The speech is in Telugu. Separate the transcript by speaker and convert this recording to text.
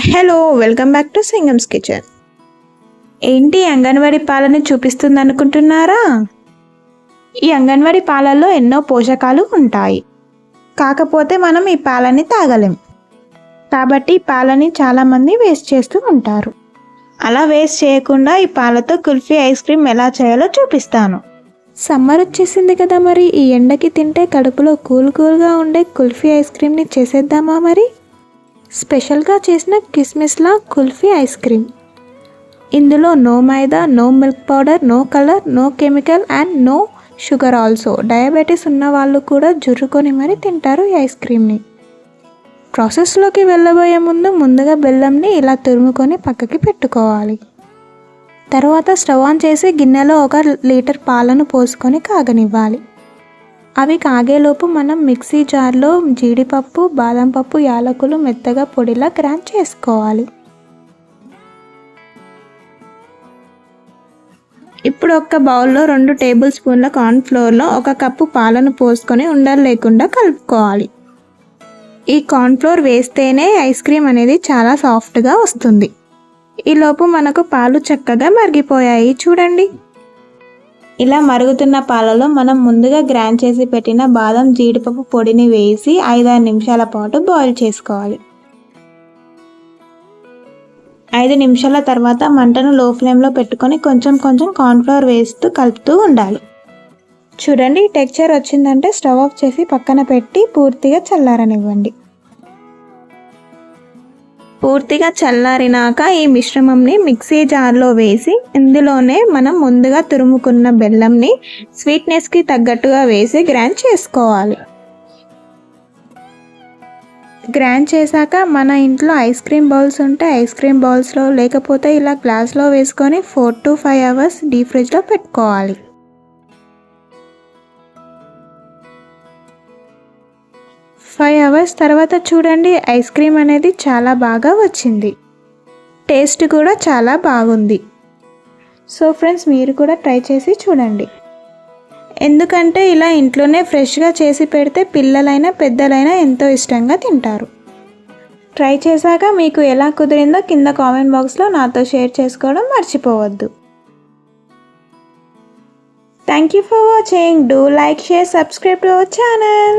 Speaker 1: Hello welcome back to Singam's kitchen. ఏంటి అంగన్వాడీ పాలని చూపిస్తుంది అనుకుంటున్నారా ఈ అంగన్వాడీ పాలల్లో ఎన్నో పోషకాలు ఉంటాయి. కాకపోతే మనం ఈ పాలని తాగలేం. కాబట్టి ఈ పాలని చాలామంది వేస్ట్ చేస్తూ ఉంటారు. అలా వేస్ట్ చేయకుండా ఈ పాలతో కుల్ఫీ ఐస్ క్రీమ్ ఎలా చేయాలో చూపిస్తాను. సమ్మర్ వచ్చేసింది కదా మరి. ఈ ఎండకి తింటే కడుపులో కూల్ కూల్గా ఉండే కుల్ఫీ ఐస్ క్రీమ్ని చేసేద్దామా మరి? స్పెషల్గా చేసిన కిస్మిస్లా కుల్ఫీ ఐస్ క్రీమ్. ఇందులో no maida no milk powder no colour no chemical and no sugar also. Diabetes ఉన్న వాళ్ళు కూడా జుర్రుకొని మరీ తింటారు ఈ ఐస్ క్రీమ్ని. ప్రాసెస్లోకి వెళ్ళబోయే ముందు ముందుగా బెల్లంని ఇలా తురుముకొని పక్కకి పెట్టుకోవాలి. తర్వాత స్టవ్ ఆన్ చేసి గిన్నెలో ఒక లీటర్ పాలను పోసుకొని కాగనివ్వాలి. అవి కాగేలోపు మనం మిక్సీ జార్లో జీడిపప్పు బాదం పప్పు యాలకులు మెత్తగా పొడిలా గ్రాండ్ చేసుకోవాలి. ఇప్పుడు ఒక బౌల్లో రెండు టేబుల్ స్పూన్ల కార్న్ఫ్లోర్లో ఒక కప్పు పాలను పోసుకొని ఉండలు లేకుండా కలుపుకోవాలి. ఈ కార్న్ ఫ్లోర్ వేస్తేనే ఐస్ క్రీమ్ అనేది చాలా సాఫ్ట్గా వస్తుంది. ఈలోపు మనకు పాలు చక్కగా మరిగిపోయాయి. చూడండి. ఇలా మరుగుతున్న పాలలో మనం ముందుగా గ్రైండ్ చేసి పెట్టిన బాదం జీడిపప్పు పొడిని వేసి ఐదారు నిమిషాల పాటు బాయిల్ చేసుకోవాలి. ఐదు నిమిషాల తర్వాత మంటను లో ఫ్లేమ్లో పెట్టుకొని కొంచెం కొంచెం కార్న్ఫ్లవర్ వేస్తూ కలుపుతూ ఉండాలి. చూడండి టెక్చర్ వచ్చిందంటే స్టవ్ ఆఫ్ చేసి పక్కన పెట్టి పూర్తిగా చల్లారనివ్వండి. పూర్తిగా చల్లారినాక ఈ మిశ్రమంని మిక్సీ జార్లో వేసి ఇందులోనే మనం ముందుగా తురుముకున్న బెల్లంని స్వీట్నెస్కి తగ్గట్టుగా వేసి గ్రైండ్ చేసుకోవాలి. గ్రైండ్ చేశాక మన ఇంట్లో ఐస్ క్రీమ్ బౌల్స్ ఉంటే ఐస్ క్రీమ్ బౌల్స్లో లేకపోతే ఇలా గ్లాస్లో వేసుకొని four to five hours deep ఫ్రిడ్జ్లో పెట్టుకోవాలి. అవర్స్ తర్వాత చూడండి ఐస్ క్రీమ్ అనేది చాలా బాగా వచ్చింది. టేస్ట్ కూడా చాలా బాగుంది. సో ఫ్రెండ్స్ మీరు కూడా ట్రై చేసి చూడండి. ఎందుకంటే ఇలా ఇంట్లోనే ఫ్రెష్గా చేసి పెడితే పిల్లలైనా పెద్దలైనా ఎంతో ఇష్టంగా తింటారు. ట్రై చేశాక మీకు ఎలా కుదిరిందో కింద కామెంట్ బాక్స్లో నాతో షేర్ చేసుకోవడం మర్చిపోవద్దు. Thank you for watching do like share subscribe to our channel